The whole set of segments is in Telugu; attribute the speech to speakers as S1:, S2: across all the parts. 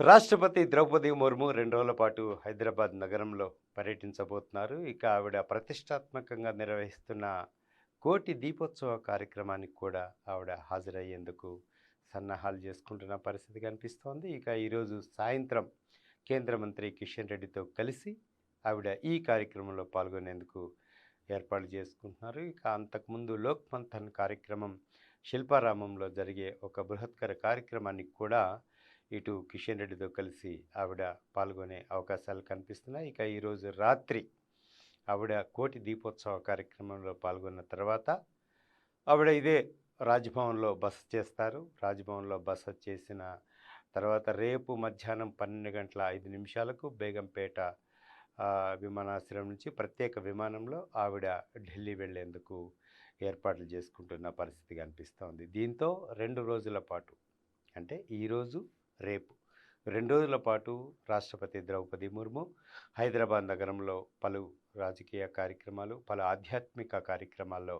S1: రాష్ట్రపతి ద్రౌపది ముర్ము రెండు రోజుల పాటు హైదరాబాద్ నగరంలో పర్యటించబోతున్నారు. ఇక ఆవిడ ప్రతిష్టాత్మకంగా నిర్వహిస్తున్న కోటి దీపోత్సవ కార్యక్రమానికి కూడా ఆవిడ హాజరయ్యేందుకు సన్నాహాలు చేసుకుంటున్న పరిస్థితి కనిపిస్తోంది. ఇక ఈరోజు సాయంత్రం కేంద్ర మంత్రి కిషన్ రెడ్డితో కలిసి ఆవిడ ఈ కార్యక్రమంలో పాల్గొనేందుకు ఏర్పాటు చేసుకుంటున్నారు. ఇక అంతకుముందు లోక్ మంథన్ కార్యక్రమం శిల్పారామంలో జరిగే ఒక బృహత్కర కార్యక్రమానికి కూడా ఇటు కిషన్ రెడ్డితో కలిసి ఆవిడ పాల్గొనే అవకాశాలు కనిపిస్తున్నాయి. ఇక ఈరోజు రాత్రి ఆవిడ కోటి దీపోత్సవ కార్యక్రమంలో పాల్గొన్న తర్వాత ఆవిడ ఇదే రాజ్భవన్లో బస చేస్తారు. రాజ్భవన్లో బస చేసిన తర్వాత రేపు మధ్యాహ్నం పన్నెండు గంటల ఐదు నిమిషాలకు బేగంపేట విమానాశ్రయం నుంచి ప్రత్యేక విమానంలో ఆవిడ ఢిల్లీ వెళ్ళేందుకు ఏర్పాట్లు చేసుకుంటున్న పరిస్థితి కనిపిస్తోంది. దీంతో రెండు రోజుల పాటు అంటే ఈరోజు రేపు. రెండు రోజుల పాటు రాష్ట్రపతి ద్రౌపది ముర్ము హైదరాబాద్ నగరంలో పలు రాజకీయ కార్యక్రమాలు పలు ఆధ్యాత్మిక కార్యక్రమాల్లో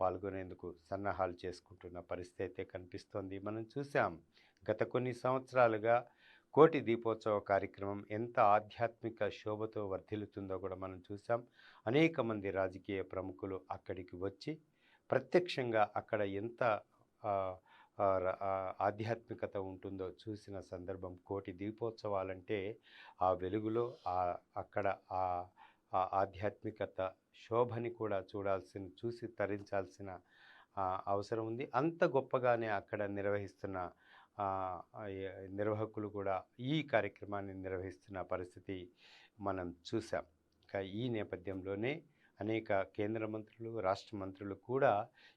S1: పాల్గొనేందుకు సన్నాహాలు చేసుకుంటున్న పరిస్థితి అయితే కనిపిస్తోంది. మనం చూసాం గత కొన్ని సంవత్సరాలుగా కోటి దీపోత్సవ కార్యక్రమం ఎంత ఆధ్యాత్మిక శోభతో వర్ధిల్లుతుందో కూడా మనం చూసాం అనేక మంది రాజకీయ ప్రముఖులు అక్కడికి వచ్చి ప్రత్యక్షంగా అక్కడ ఎంత ఆధ్యాత్మికత ఉంటుందో చూసిన సందర్భం కోటి దీపోత్సవాలంటే ఆ వెలుగులో ఆ అక్కడ ఆ ఆధ్యాత్మికత శోభని కూడా చూడాల్సిన చూసి తరించాల్సిన అవసరం ఉంది. అంత గొప్పగానే అక్కడ నిర్వహిస్తున్న నిర్వాహకులు కూడా ఈ కార్యక్రమాన్ని నిర్వహిస్తున్న పరిస్థితి మనం చూసాం ఈ నేపథ్యంలోనే అనేక కేంద్ర మంత్రులు రాష్ట్ర మంత్రులు కూడా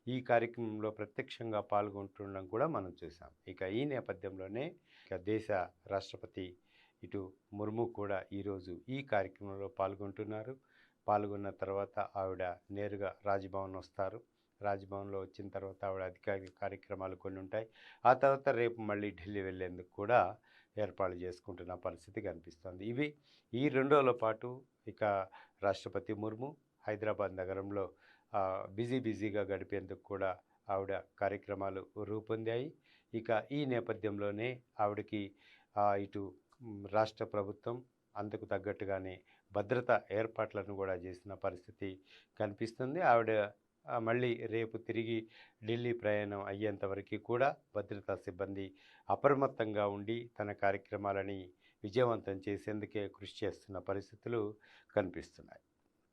S1: ఈ కార్యక్రమంలో ప్రత్యక్షంగా పాల్గొంటుండడం కూడా మనం చూసాం ఇక ఈ నేపథ్యంలోనే ఇక దేశ రాష్ట్రపతి ఇటు ముర్ము కూడా ఈరోజు ఈ కార్యక్రమంలో పాల్గొంటున్నారు. పాల్గొన్న తర్వాత ఆవిడ నేరుగా రాజ్భవన్ వస్తారు. రాజ్భవన్లో వచ్చిన తర్వాత ఆవిడ అధికారిక కార్యక్రమాలు కొన్ని ఉంటాయి. ఆ తర్వాత రేపు మళ్ళీ ఢిల్లీ వెళ్ళేందుకు కూడా ఏర్పాట్లు చేసుకుంటున్న పరిస్థితి కనిపిస్తుంది. ఇవి ఈ రెండోల పాటు ఇక రాష్ట్రపతి ముర్ము హైదరాబాద్ నగరంలో బిజీ బిజీగా గడిపేందుకు కూడా ఆవిడ కార్యక్రమాలు రూపొందాయి. ఇక ఈ నేపథ్యంలోనే ఆవిడకి ఇటు రాష్ట్ర ప్రభుత్వం అందుకు తగ్గట్టుగానే భద్రత ఏర్పాట్లను కూడా చేసిన పరిస్థితి కనిపిస్తుంది. ఆవిడ మళ్ళీ రేపు తిరిగి ఢిల్లీ ప్రయాణం అయ్యేంత వరకు కూడా భద్రతా సిబ్బంది అప్రమత్తంగా ఉండి తన కార్యక్రమాలని విజయవంతం చేసేందుకే కృషి చేస్తున్న పరిస్థితులు కనిపిస్తున్నాయి.